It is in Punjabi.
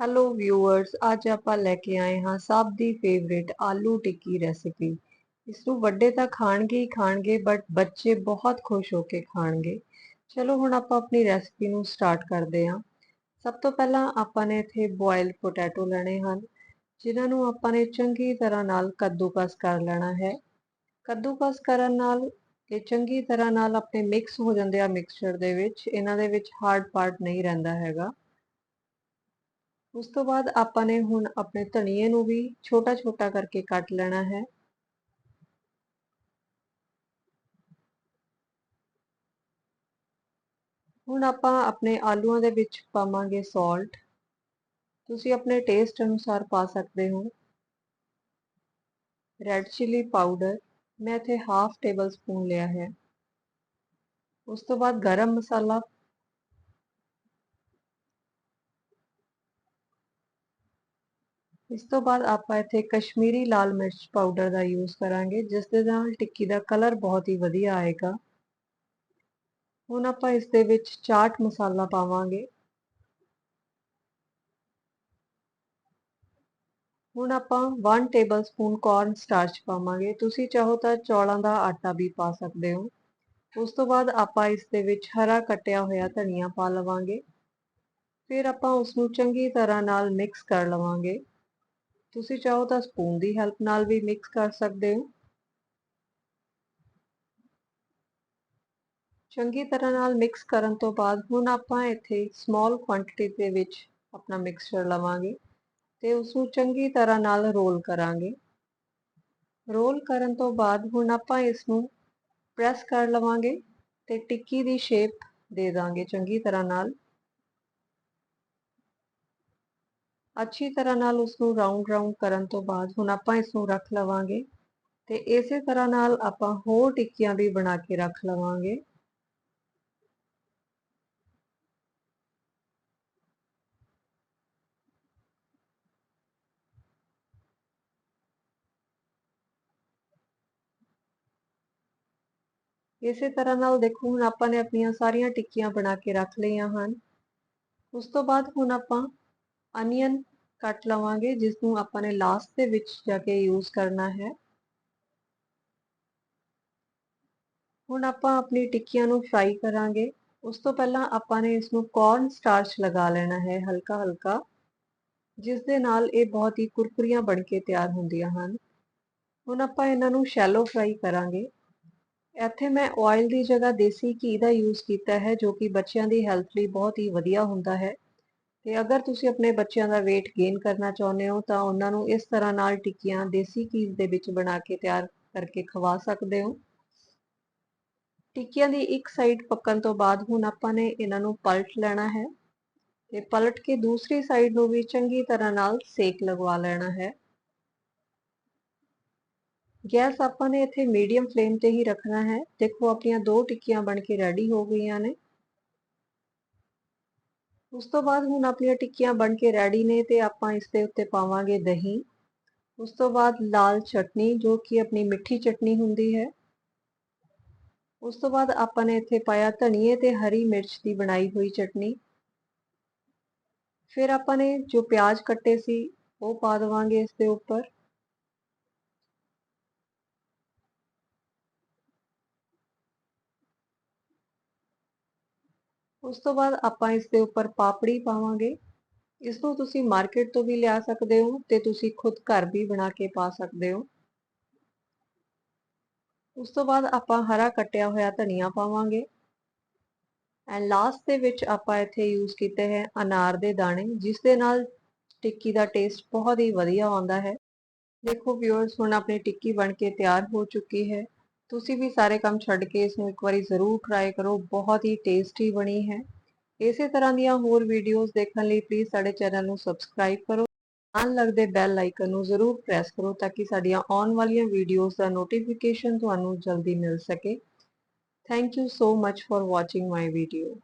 ਹੈਲੋ ਵਿਊਅਰਸ ਅੱਜ ਆਪਾਂ ਲੈ ਕੇ ਆਏ ਹਾਂ ਸਭ ਦੀ ਫੇਵਰੇਟ ਆਲੂ ਟਿੱਕੀ ਰੈਸਿਪੀ ਇਸ ਨੂੰ ਵੱਡੇ ਤਾਂ ਖਾਣਗੇ ਹੀ ਖਾਣਗੇ ਬਟ ਬੱਚੇ ਬਹੁਤ ਖੁਸ਼ ਹੋ ਕੇ ਖਾਣਗੇ। ਚਲੋ ਹੁਣ ਆਪਾਂ ਆਪਣੀ ਰੈਸਿਪੀ ਨੂੰ ਸਟਾਰਟ ਕਰਦੇ ਹਾਂ। ਸਭ ਤੋਂ ਪਹਿਲਾਂ ਆਪਾਂ ਨੇ ਇੱਥੇ ਬੋਇਲਡ ਪੋਟੈਟੋ ਲੈਣੇ ਹਨ, ਜਿਨ੍ਹਾਂ ਨੂੰ ਆਪਾਂ ਨੇ ਚੰਗੀ ਤਰ੍ਹਾਂ ਨਾਲ ਕੱਦੂਕਸ ਕਰ ਲੈਣਾ ਹੈ। ਕੱਦੂਕਸ ਕਰਨ ਨਾਲ ਇਹ ਚੰਗੀ ਤਰ੍ਹਾਂ ਨਾਲ ਆਪਣੇ ਮਿਕਸ ਹੋ ਜਾਂਦੇ ਆ ਮਿਕਸਚਰ ਦੇ ਵਿੱਚ, ਇਹਨਾਂ ਦੇ ਵਿੱਚ ਹਾਰਡ ਪਾਰਟ ਨਹੀਂ ਰਹਿੰਦਾ ਹੈਗਾ। ਉਸ ਤੋਂ ਬਾਅਦ ਆਪਾਂ ਨੇ ਹੁਣ ਆਪਣੇ ਧਨੀਏ ਨੂੰ ਵੀ ਛੋਟਾ ਛੋਟਾ ਕਰਕੇ ਕੱਟ ਲੈਣਾ ਹੈ। ਹੁਣ ਆਪਾਂ ਆਪਣੇ ਆਲੂਆਂ ਦੇ ਵਿੱਚ ਪਾਵਾਂਗੇ ਸਾਲਟ ਤੁਸੀਂ ਆਪਣੇ ਟੇਸਟ ਅਨੁਸਾਰ ਪਾ ਸਕਦੇ ਹੋ। ਰੈੱਡ ਚਿਲੀ ਪਾਊਡਰ ਮੈਂ ਇੱਥੇ ਹਾਫ ਟੇਬਲ ਸਪੂਨ ਲਿਆ ਹੈ। ਉਸ ਤੋਂ ਬਾਅਦ ਗਰਮ ਮਸਾਲਾ ਇਸ ਤੋਂ ਬਾਅਦ ਆਪਾਂ ਇੱਥੇ ਕਸ਼ਮੀਰੀ ਲਾਲ ਮਿਰਚ ਪਾਊਡਰ ਦਾ ਯੂਜ਼ ਕਰਾਂਗੇ ਜਿਸ ਦੇ ਨਾਲ ਟਿੱਕੀ ਦਾ ਕਲਰ ਬਹੁਤ ਹੀ ਵਧੀਆ ਆਏਗਾ। ਹੁਣ ਆਪਾਂ ਇਸ ਦੇ ਵਿੱਚ ਚਾਟ ਮਸਾਲਾ ਪਾਵਾਂਗੇ। ਹੁਣ ਆਪਾਂ 1 ਟੇਬਲ ਸਪੂਨ ਕੌਰਨ ਸਟਾਰਚ ਪਾਵਾਂਗੇ। ਤੁਸੀਂ ਚਾਹੋ ਤਾਂ ਚੌਲਾਂ ਦਾ ਆਟਾ ਵੀ ਪਾ ਸਕਦੇ ਹੋ। ਉਸ ਤੋਂ ਬਾਅਦ ਆਪਾਂ ਇਸ ਦੇ ਵਿੱਚ ਹਰਾ ਕੱਟਿਆ ਹੋਇਆ ਧਨੀਆ ਪਾ ਲਵਾਂਗੇ। ਫਿਰ ਆਪਾਂ ਉਸ ਨੂੰ ਚੰਗੀ ਤਰ੍ਹਾਂ ਨਾਲ ਮਿਕਸ ਕਰ ਲਵਾਂਗੇ। ਤੁਸੀਂ ਚਾਹੋ ਤਾਂ ਸਪੂਨ ਦੀ ਹੈਲਪ ਨਾਲ ਵੀ ਮਿਕਸ ਕਰ ਸਕਦੇ ਹੋ। ਚੰਗੀ ਤਰ੍ਹਾਂ ਨਾਲ ਮਿਕਸ ਕਰਨ ਤੋਂ ਬਾਅਦ ਹੁਣ ਆਪਾਂ ਇੱਥੇ ਸਮਾਲ ਕੁਆਂਟੀਟੀ ਦੇ ਵਿੱਚ ਆਪਣਾ ਮਿਕਸਚਰ ਲਵਾਂਗੇ ਤੇ ਉਸ ਨੂੰ ਚੰਗੀ ਤਰ੍ਹਾਂ ਨਾਲ ਰੋਲ ਕਰਾਂਗੇ। ਰੋਲ ਕਰਨ ਤੋਂ ਬਾਅਦ ਹੁਣ ਆਪਾਂ ਇਸ ਨੂੰ ਪ੍ਰੈਸ ਕਰ ਲਵਾਂਗੇ ਤੇ ਟਿੱਕੀ ਦੀ ਸ਼ੇਪ ਦੇ ਦਾਂਗੇ ਚੰਗੀ ਤਰ੍ਹਾਂ ਨਾਲ। ਅੱਛੀ ਤਰ੍ਹਾਂ ਨਾਲ ਉਸ ਨੂੰ ਰਾਉਂਡ ਰਾਉਂਡ ਕਰਨ ਤੋਂ ਬਾਅਦ ਹੁਣ ਆਪਾਂ ਇਸ ਨੂੰ ਰੱਖ ਲਵਾਂਗੇ ਤੇ ਇਸੇ ਤਰ੍ਹਾਂ ਨਾਲ ਆਪਾਂ ਹੋਰ ਟਿੱਕੀਆਂ ਵੀ ਬਣਾ ਕੇ ਰੱਖ ਲਵਾਂਗੇ। ਇਸੇ ਤਰ੍ਹਾਂ ਨਾਲ ਦੇਖੋ, ਹੁਣ ਆਪਾਂ ਨੇ ਆਪਣੀਆਂ ਸਾਰੀਆਂ ਟਿੱਕੀਆਂ ਬਣਾ ਕੇ ਰੱਖ ਲਈਆਂ ਹਨ। ਉਸ ਤੋਂ ਬਾਅਦ ਹੁਣ ਆਪਾਂ ਅਨੀਅਨ ਕੱਟ ਲਵਾਂਗੇ ਜਿਸ ਨੂੰ ਆਪਾਂ ਨੇ ਲਾਸਟ ਦੇ ਵਿੱਚ ਜਾ ਕੇ ਯੂਜ਼ ਕਰਨਾ ਹੈ। ਹੁਣ ਆਪਾਂ ਆਪਣੀ ਟਿੱਕੀਆਂ ਨੂੰ ਫਰਾਈ ਕਰਾਂਗੇ। ਉਸ ਤੋਂ ਪਹਿਲਾਂ ਆਪਾਂ ਨੇ ਇਸ ਨੂੰ ਕੌਰਨ ਸਟਾਰਚ ਲਗਾ ਲੈਣਾ ਹੈ ਹਲਕਾ ਹਲਕਾ ਜਿਸ ਦੇ ਨਾਲ ਇਹ ਬਹੁਤ ਹੀ ਕੁਰਕਰੀਆਂ ਬਣ ਕੇ ਤਿਆਰ ਹੁੰਦੀਆਂ ਹਨ। ਹੁਣ ਆਪਾਂ ਇਹਨਾਂ ਨੂੰ ਸ਼ੈਲੋ ਫਰਾਈ ਕਰਾਂਗੇ। ਇੱਥੇ ਮੈਂ ਆਇਲ ਦੀ ਜਗ੍ਹਾ ਦੇਸੀ ਘੀ ਦਾ ਯੂਜ਼ ਕੀਤਾ ਹੈ, ਜੋ ਕਿ ਬੱਚਿਆਂ ਦੀ ਹੈਲਥ ਲਈ ਬਹੁਤ ਹੀ ਵਧੀਆ ਹੁੰਦਾ ਹੈ। ਤੇ ਅਗਰ ਤੁਸੀਂ ਆਪਣੇ ਬੱਚਿਆਂ ਦਾ weight gain ਕਰਨਾ ਚਾਹੁੰਦੇ ਹੋ, ਤਾਂ ਉਹਨਾਂ ਨੂੰ ਇਸ ਤਰ੍ਹਾਂ ਨਾਲ ਟਿੱਕੀਆਂ ਦੇਸੀ ਘੀ ਦੇ ਵਿੱਚ ਬਣਾ ਕੇ ਤਿਆਰ ਕਰਕੇ ਖਵਾ ਸਕਦੇ ਹੋ। ਟਿੱਕੀਆਂ ਦੀ ਇੱਕ ਸਾਈਡ ਪੱਕਣ ਤੋਂ ਬਾਅਦ ਹੁਣ ਆਪਾਂ ਨੇ ਇਹਨਾਂ ਨੂੰ ਪਲਟ ਲੈਣਾ ਹੈ ਤੇ ਪਲਟ ਕੇ ਦੂਸਰੀ ਸਾਈਡ ਨੂੰ ਵੀ ਚੰਗੀ ਤਰ੍ਹਾਂ ਨਾਲ ਸੇਕ ਲਗਵਾ ਲੈਣਾ ਹੈ। ਗੈਸ ਆਪਾਂ ਨੇ ਇੱਥੇ ਮੀਡੀਅਮ ਫਲੇਮ ਤੇ ਹੀ ਰੱਖਣਾ ਹੈ। ਦੇਖੋ ਆਪਣੀਆਂ ਦੋ ਟਿੱਕੀਆਂ ਬਣ ਕੇ ਰੈਡੀ ਹੋ ਗਈਆਂ ਨੇ। ਉਸ ਤੋਂ ਬਾਅਦ ਹੁਣ ਆਪਣੀਆਂ ਟਿੱਕੀਆਂ ਬਣ ਕੇ ਰੈਡੀ ਨੇ ਤੇ ਆਪਾਂ ਇਸ ਦੇ ਉੱਤੇ ਪਾਵਾਂਗੇ ਦਹੀਂ। ਉਸ ਤੋਂ ਬਾਅਦ ਲਾਲ ਚਟਨੀ, ਜੋ ਕਿ ਆਪਣੀ ਮਿੱਠੀ ਚਟਨੀ ਹੁੰਦੀ ਹੈ। ਉਸ ਤੋਂ ਬਾਅਦ ਆਪਾਂ ਨੇ ਇੱਥੇ ਪਾਇਆ ਧਨੀਏ ਤੇ ਹਰੀ ਮਿਰਚ ਦੀ ਬਣਾਈ ਹੋਈ ਚਟਨੀ। ਫਿਰ ਆਪਾਂ ਨੇ ਜੋ ਪਿਆਜ਼ ਕੱਟੇ ਸੀ, ਉਹ ਪਾ ਦਵਾਂਗੇ ਇਸ ਦੇ ਉੱਪਰ। ਉਸ ਤੋਂ ਬਾਅਦ ਆਪਾਂ ਇਸ ਦੇ ਉੱਪਰ ਪਾਪੜੀ ਪਾਵਾਂਗੇ। ਇਸ ਨੂੰ ਤੁਸੀਂ ਮਾਰਕੀਟ ਤੋਂ ਵੀ ਲਿਆ ਸਕਦੇ ਹੋ ਤੇ ਤੁਸੀਂ ਖੁਦ ਘਰ ਵੀ ਬਣਾ ਕੇ ਪਾ ਸਕਦੇ ਹੋ। ਉਸ ਤੋਂ ਬਾਅਦ ਆਪਾਂ ਹਰਾ ਕੱਟਿਆ ਹੋਇਆ ਧਨੀਆ ਪਾਵਾਂਗੇ। ਐਂਡ ਲਾਸਟ ਦੇ ਵਿੱਚ ਆਪਾਂ ਇੱਥੇ ਯੂਜ਼ ਕੀਤੇ ਹੈ ਅਨਾਰ ਦੇ ਦਾਣੇ, ਜਿਸ ਦੇ ਨਾਲ ਟਿੱਕੀ ਦਾ ਟੇਸਟ ਬਹੁਤ ਹੀ ਵਧੀਆ ਆਉਂਦਾ ਹੈ। ਦੇਖੋ ਵਿਊਅਰਸ ਹੁਣ ਆਪਣੀ ਟਿੱਕੀ ਬਣ ਕੇ ਤਿਆਰ ਹੋ ਚੁੱਕੀ ਹੈ। ਤੁਸੀਂ ਵੀ ਸਾਰੇ ਕੰਮ ਛੱਡ ਕੇ ਇਸ ਨੂੰ ਇੱਕ ਵਾਰੀ ਜ਼ਰੂਰ ਟਰਾਈ ਕਰੋ, ਬਹੁਤ ਹੀ ਟੇਸਟੀ ਬਣੀ ਹੈ। ਇਸੇ ਤਰ੍ਹਾਂ ਦੀਆਂ ਹੋਰ ਵੀਡੀਓਜ਼ ਦੇਖਣ ਲਈ ਪਲੀਜ਼ ਸਾਡੇ ਚੈਨਲ ਨੂੰ ਸਬਸਕ੍ਰਾਈਬ ਕਰੋ। ਨਾਲ ਲੱਗਦੇ ਬੈਲ ਆਈਕਨ ਨੂੰ ਜ਼ਰੂਰ ਪ੍ਰੈਸ ਕਰੋ ਤਾਂ ਕਿ ਸਾਡੀਆਂ ਆਉਣ ਵਾਲੀਆਂ ਵੀਡੀਓਜ਼ ਦਾ ਨੋਟੀਫਿਕੇਸ਼ਨ ਤੁਹਾਨੂੰ ਜਲਦੀ ਮਿਲ ਸਕੇ। Thank you so much for watching my video